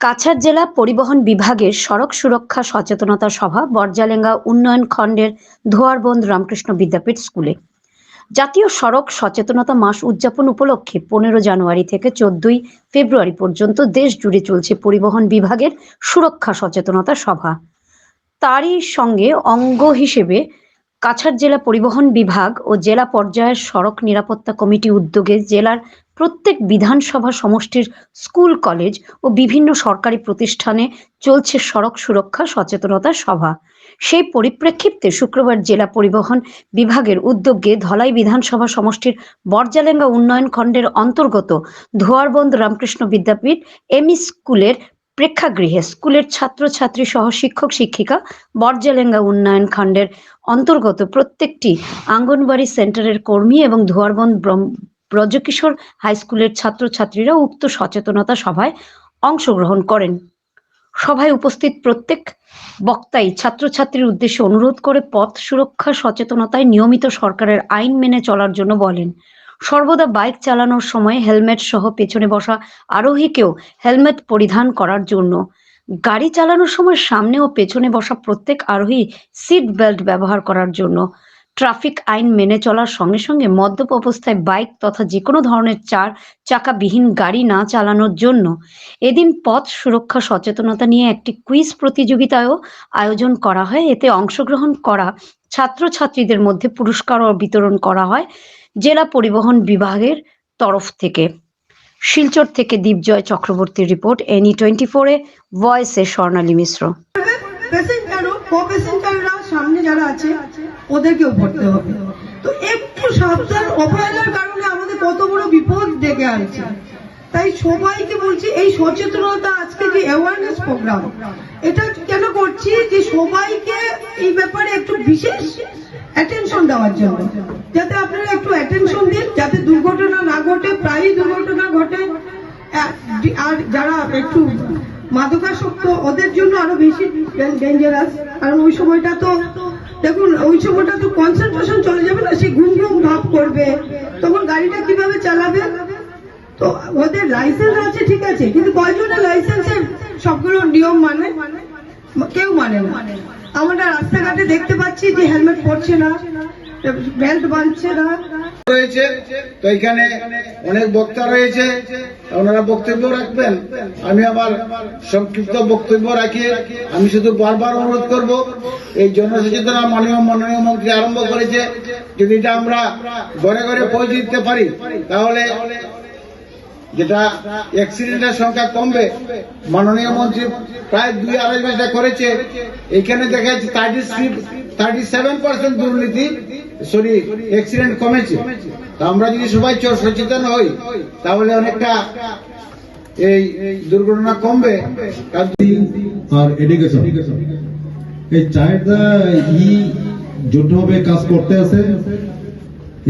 কাছাড় জেলা পরিবহন বিভাগের সড়ক সুরক্ষা সচেতনতা সভা, বরজালেঙ্গা উন্নয়ন খণ্ডের ধোয়ারবন্দ রামকৃষ্ণ বিদ্যাপীঠ স্কুলে। জাতীয় সড়ক সচেতনতা মাস উদযাপন উপলক্ষে পনেরো জানুয়ারি থেকে চোদ্দই ফেব্রুয়ারি পর্যন্ত দেশ জুড়ে চলছে পরিবহন বিভাগের সুরক্ষা সচেতনতা সভা। তারই সঙ্গে অঙ্গ হিসেবে কাছাড় জেলা পরিবহন বিভাগ ও জেলা পর্যায়ের সড়ক নিরাপত্তা কমিটি উদ্যোগে জেলার প্রত্যেক বিধানসভা সমষ্টির স্কুল, কলেজ ও বিভিন্ন সরকারি প্রতিষ্ঠানে চলছে সড়ক সুরক্ষা সচেতনতা সভা। সেই পরিপ্রেক্ষিতে শুক্রবার জেলা পরিবহন বিভাগের উদ্যোগে ধলাই বিধানসভা সমষ্টির বরজালেঙ্গা উন্নয়ন খণ্ডের অন্তর্গত ধোয়ারবন্দ রামকৃষ্ণ বিদ্যাপীঠ এমই স্কুলের প্রেক্ষাগৃহে স্কুলের ছাত্রছাত্রী সহ শিক্ষক, শিক্ষিকা বরজালেঙ্গা উন্নয়ন খণ্ডের অন্তর্গত প্রত্যেকটি আঙ্গনবাড়ি সেন্টারের কর্মী এবং ধোয়ারবন্দ ব্রহ্ম- ব্রজকিশোর হাই স্কুলের ছাত্রছাত্রীরা উক্ত সচেতনতা সভায় অংশগ্রহণ করেন। সভায় উপস্থিত প্রত্যেক বক্তাই ছাত্রছাত্রীর উদ্দেশ্যে অনুরোধ করে পথ সুরক্ষা, সচেতনতায় নিয়মিত সরকারের আইন মেনে চলার জন্য বলেন। সর্বদা বাইক চালানোর সময় হেলমেট সহ পেছনে বসা আরোহীকেও হেলমেট পরিধান করার জন্য। গাড়ি চালানোর সময় সামনে ও পেছনে বসা প্রত্যেক আরোহী সিট বেল্ট ব্যবহার করার জন্য। ট্রাফিক আইন মেনে চলার সঙ্গে সঙ্গে মদ্যপ অবস্থায় বাইক তথা যে কোনো ধরনের চার চাকাবিহীন গাড়ি না চালানোর জন্য এদিন পথ সুরক্ষা সচেতনতা নিয়ে একটি কুইজ প্রতিযোগিতায়ও আয়োজন করা হয়। এতে অংশগ্রহণ করা ছাত্রছাত্রীদের মধ্যে পুরস্কারও বিতরণ করা হয় জেলা পরিবহন বিভাগের তরফ থেকে। শিলচর থেকে দীপজয় চক্রবর্তীর রিপোর্ট এনি টোয়েন্টি ফোরে ভয়েসে স্বর্ণালী মিশ্র। প্যাসেঞ্জাররা সামনে যারা আছে, ওদেরকেও ভরতে হবে। তো একটু সাবধান অবহেলার কারণে আমাদের কত বড় বিপদ ডেকে আনছে। তাই সবাইকে বলছি, এই সচেতনতা আজকে যে অ্যাওয়ারনেস প্রোগ্রাম এটা কেন করছি যে সবাইকে এই ব্যাপারে একটু বিশেষ অ্যাটেনশন দেওয়ার জন্য। যাতে আপনারা একটু অ্যাটেনশন দিন, যাতে দুর্ঘটনা না ঘটে, প্রায়ই দুর্ঘটনা ঘটে। আর যারা একটু মাদকাসক্ত, ওদের জন্য আরও বেশি ডেঞ্জারাস। কারণ ওই সময়টা তো, দেখুন, ওই সময়টা তো কনসেন্ট্রেশন চলে যাবে না, সে ঘুম ঘুম ভাব করবে। তখন গাড়িটা কীভাবে চালাবে? তো ওদের লাইসেন্স আছে, ঠিক আছে, কিন্তু কয়জনের লাইসেন্সের সবগুলো নিয়ম মানে? কেউ মানে না। আমরা রাস্তাঘাটে দেখতে পাচ্ছি যে হেলমেট পরছে না। রয়েছে। তো এখানে অনেক বক্তা রয়েছে। ওনারা বক্তব্য রাখবেন। আমি আমার সংক্ষিপ্ত বক্তব্য রাখি। আমি শুধু বারবার অনুরোধ করব, এই জনসচেতনা মাননীয় মাননীয় মন্ত্রী আরম্ভ করেছে। যদি এটা আমরা ঘরে ঘরে পৌঁছে দিতে পারি, তাহলে যেটা অ্যাক্সিডেন্টের সংখ্যা কমবে, মাননীয় মন্ত্রী প্রায় দুই আড়াই মাসটা করেছে। এখানে দেখা যাচ্ছে থার্টি থার্টি সেভেন পার্সেন্ট দুর্নীতি। সরি অ্যাক্সিডেন্ট কমেছে। আমরা যদি সবাই সচেতন হই, তাহলে অনেকটা এই দুর্ঘটনা কমবে। আর এডুকেশন এই ই জোটভাবে কাজ করতে আছে।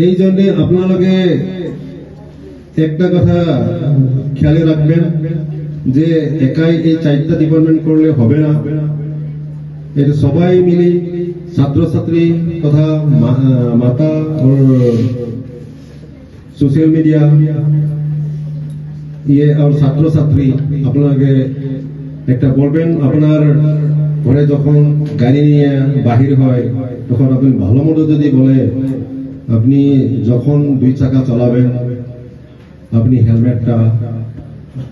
এই জন্য আপনালোকে একটা কথা খেয়ালে রাখবেন যে একাই এই চারটা ডিপার্টমেন্ট করলে হবে না। এটা সবাই মিলে ছাত্রছাত্রী তথা মাতা সোশ্যাল মিডিয়া ইয়ে আর ছাত্রছাত্রী আপনাকে একটা বলবেন, আপনার ঘরে যখন গাড়ি নিয়ে বাহির হয়, তখন আপনি ভালো মতো যদি বলে, আপনি যখন দুই চাকা চালাবেন, আপনি হেলমেটটা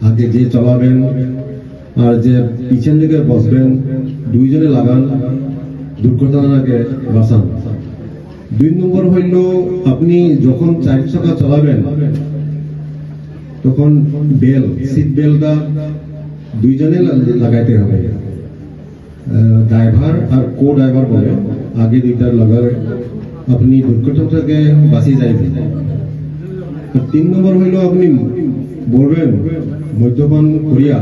আগে যে চালাবেন আর যে পিছন দিকে বসবেন, দুইজনে লাগান দুর্ঘটনাকে বাঁচান। দুই নম্বর হইল, আপনি যখন চার চাকা চালাবেন, তখন বেল, সিট বেলটা দুইজনে লাগাইতে হবে। ড্রাইভার আর কো ড্রাইভার বলে, আগে দুইটা লাগালে আপনি দুর্ঘটনা থেকে বাঁচিয়ে যাইবেন। তিন নম্বর হইল, আপনি বলবেন, মদ্যপান করিয়া